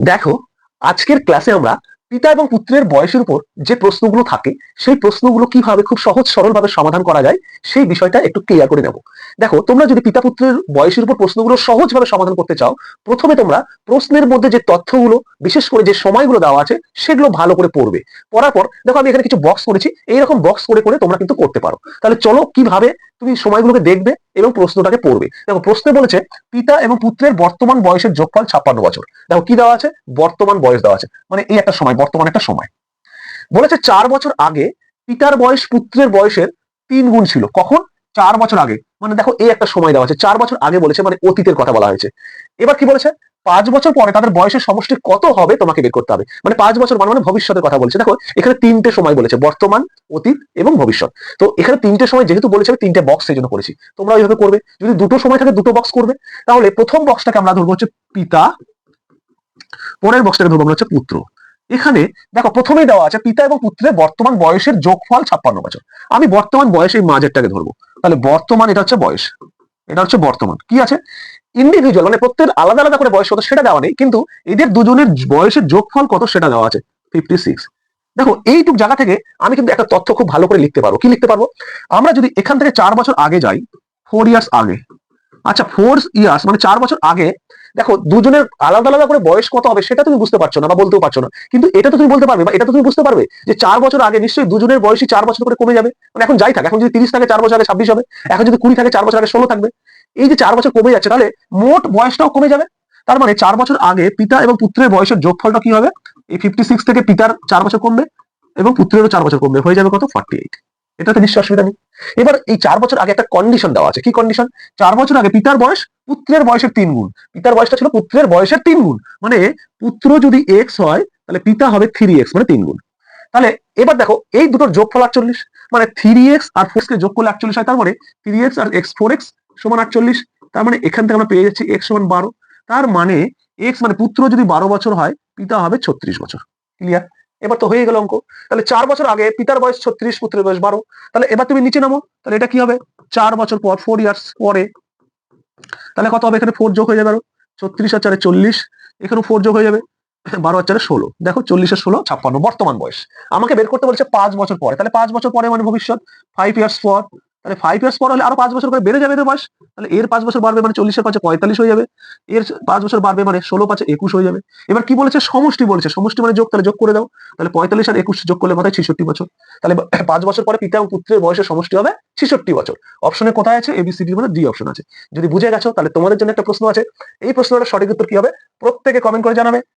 দেখো আজকের ক্লাসে আমরা পিতা এবং পুত্রের বয়সের উপর যে প্রশ্নগুলো থাকে, সেই প্রশ্নগুলো কীভাবে খুব সহজ সরলভাবে সমাধান করা যায়, সেই বিষয়টা একটু ক্লিয়ার করে নেব। দেখো, তোমরা যদি পিতা পুত্রের বয়সের উপর প্রশ্নগুলো সহজভাবে সমাধান করতে চাও, প্রথমে তোমরা প্রশ্নের মধ্যে যে তথ্যগুলো, বিশেষ করে যে সময়গুলো দেওয়া আছে, সেগুলো ভালো করে পড়বে। পড়ার পর, দেখো আমি এখানে কিছু বক্স করেছি, এইরকম বক্স করে করে তোমরা কিন্তু করতে পারো। তাহলে চলো কীভাবে তুমি সময়গুলোকে দেখবে এবং প্রশ্নটাকে পড়বে। দেখো, প্রশ্নে বলেছে, পিতা এবং পুত্রের বর্তমান বয়সের যোগফল ছাপ্পান্ন বছর। দেখো কি দেওয়া আছে? বর্তমান বয়স দেওয়া আছে। মানে এই একটা সময় বর্তমান একটা সময়। বলেছে চার বছর আগে পিতার বয়স পুত্রের বয়সের তিন গুণ ছিল। কখন? চার বছর আগে। মানে দেখো, এই একটা সময় দেওয়া আছে। চার বছর আগে বলেছে মানে অতীতের কথা বলা হয়েছে। এবার কি বলেছে? পাঁচ বছর পরে তাদের বয়সের সমষ্টি কত হবে তোমাকে বের করতে হবে। মানে পাঁচ বছর মানে মানে ভবিষ্যতের কথা বলছে। দেখো, এখানে তিনটে সময় বলেছে, বর্তমান, অতীত এবং ভবিষ্যৎ। তো এখানে তিনটে সময় যেহেতু বলেছে, আমি তিনটে বক্স সেই জন্য করেছি। তোমরা ওইভাবে করবে। যদি দুটো সময় থাকে, দুটো বক্স করবে। তাহলে প্রথম বক্সটাকে আমরা ধরবো হচ্ছে পিতা, পরের বক্সটাকে ধরবো আমরা হচ্ছে পুত্র। এখানে দেখো প্রথমেই দেওয়া আছে পিতা এবং পুত্রের বর্তমান বয়সের যোগফল ছাপ্পান্ন বছর। আমি বর্তমান বয়স এই মাঝেরটাকে ধরবো। তাহলে বর্তমান এটা হচ্ছে বয়স। এটা হচ্ছে বর্তমান। কি আছে? ইন্ডিভিজুয়াল মানে প্রত্যেক আলাদা আলাদা করে বয়স কত সেটা দেওয়া নেই। কিন্তু এদের দুজনের বয়সের যোগফল কত সেটা দেওয়া আছে। ফিফটি সিক্স দেখো, এইটুক জায়গা থেকে আমি কিন্তু একটা তথ্য খুব ভালো করে লিখতে পারব। কি লিখতে পারব? আমরা যদি এখান থেকে চার বছর আগে যাই ফোর ইয়ার্স আগে আচ্ছা ফোর ইয়ার্স মানে চার বছর আগে, দেখো, দুজনের আলাদা আলাদা করে বয়স কত হবে সেটা তুমি বুঝতে পারছ না বা বলতেও পারছ না। কিন্তু এটা তো তুমি বলতে পারবে বা এটা তো তুমি বুঝতে পারবে যে চার বছর আগে নিশ্চয়ই দুজনের বয়সই চার বছর করে কমে যাবে। মানে এখন যাই থাকে, এখন যদি তিরিশ থাকে, চার বছর আগে ছাব্বিশ হবে, এখন যদি কুড়ি থাকে, চার বছর আগে ষোলো থাকবে। এই যে চার বছর কমে যাচ্ছে, তাহলে মোট বয়সটাও কমে যাবে। তার মানে চার বছর আগে পিতা এবং পুত্রের বয়সের যোগফলটা কি হবে? এই ফিফটি সিক্স থেকে পিতার চার বছর কমবে এবং পুত্রেরও চার বছর কমবে। হয়ে যাবে কত? ফর্টি এইট এটাতে নিশ্চয় অসুবিধা নেই। এবার এই চার বছর আগে একটা কন্ডিশন দেওয়া আছে। কি কন্ডিশন চার বছর আগে পিতার বয়স পুত্রের বয়সের তিন গুণ। পিতার বয়সটা ছিল পুত্রের বয়সের তিন গুণ। মানে পুত্র যদি এক্স হয়, তাহলে পিতা হবে থ্রি এক্স মানে তিন গুণ। তাহলে এবার দেখো, এই দুটোর যোগফল আটচল্লিশ। মানে থ্রি এক্স আর ফোর কে যোগ করলে আটচল্লিশ হয় তার মানে থ্রি এক্স আর এক্স ফোর এক্স সমান আটচল্লিশ। তার মানে এখান থেকে আমরা পেয়ে যাচ্ছি এক্স সমান বারো। তার মানে এক্স মানে পুত্র যদি বারো বছর হয়, পিতা হবে ছত্রিশ বছর। ক্লিয়ার এবার তো হয়ে গেল অঙ্ক। তাহলে চার বছর আগে পিতার বয়স ছত্রিশ, পুত্রের বয়স বারো। তাহলে এবার তুমি নিচে নামো, তাহলে এটা কি হবে? চার বছর পর ফোর ইয়ার্স পরে। তাহলে কত হবে? এখানে ফোর যোগ হয়ে যাবে আরও। ছত্রিশ আর চারে চল্লিশ, এখানেও ফোর যোগ হয়ে যাবে। বারো আর চারে ষোলো। দেখো চল্লিশের ষোলো, ছাপ্পান্ন, বর্তমান বয়স। আমাকে বের করতে বলছে পাঁচ বছর পরে। তাহলে পাঁচ বছর পরে মানে ভবিষ্যৎ। ফাইভ ইয়ার্স পর তাহলে ফাইভ ইয়ার্স পর হলে আরও পাঁচ বছর করে বেড়ে যাবে এদের বয়স। তাহলে এর পাঁচ বছর বাড়বে মানে চল্লিশের পাঁচে পঁয়তাল্লিশ হয়ে যাবে। এর পাঁচ বছর বাড়বে মানে ষোলো পাঁচে একুশ হয়ে যাবে। এবার কি বলেছে? সমষ্টি বলেছে। সমষ্টি মানে যোগ, তাহলে যোগ করে দাও। তাহলে পঁয়তাল্লিশ আর একুশ যোগ করলে মাথায় ছেষট্টি বছর। তাহলে পাঁচ বছর পরে পিতা এবং পুত্রের বয়সের সমষ্টি হবে ছেষট্টি বছর। অপশনে কোথায় আছে? এবিসিডি মানে ডি অপশন আছে। যদি বুঝে গেছো, তাহলে তোমাদের জন্য একটা প্রশ্ন আছে। এই প্রশ্নটার সঠিক উত্তর কি হবে? প্রত্যেকে কমেন্ট করে জানাবে।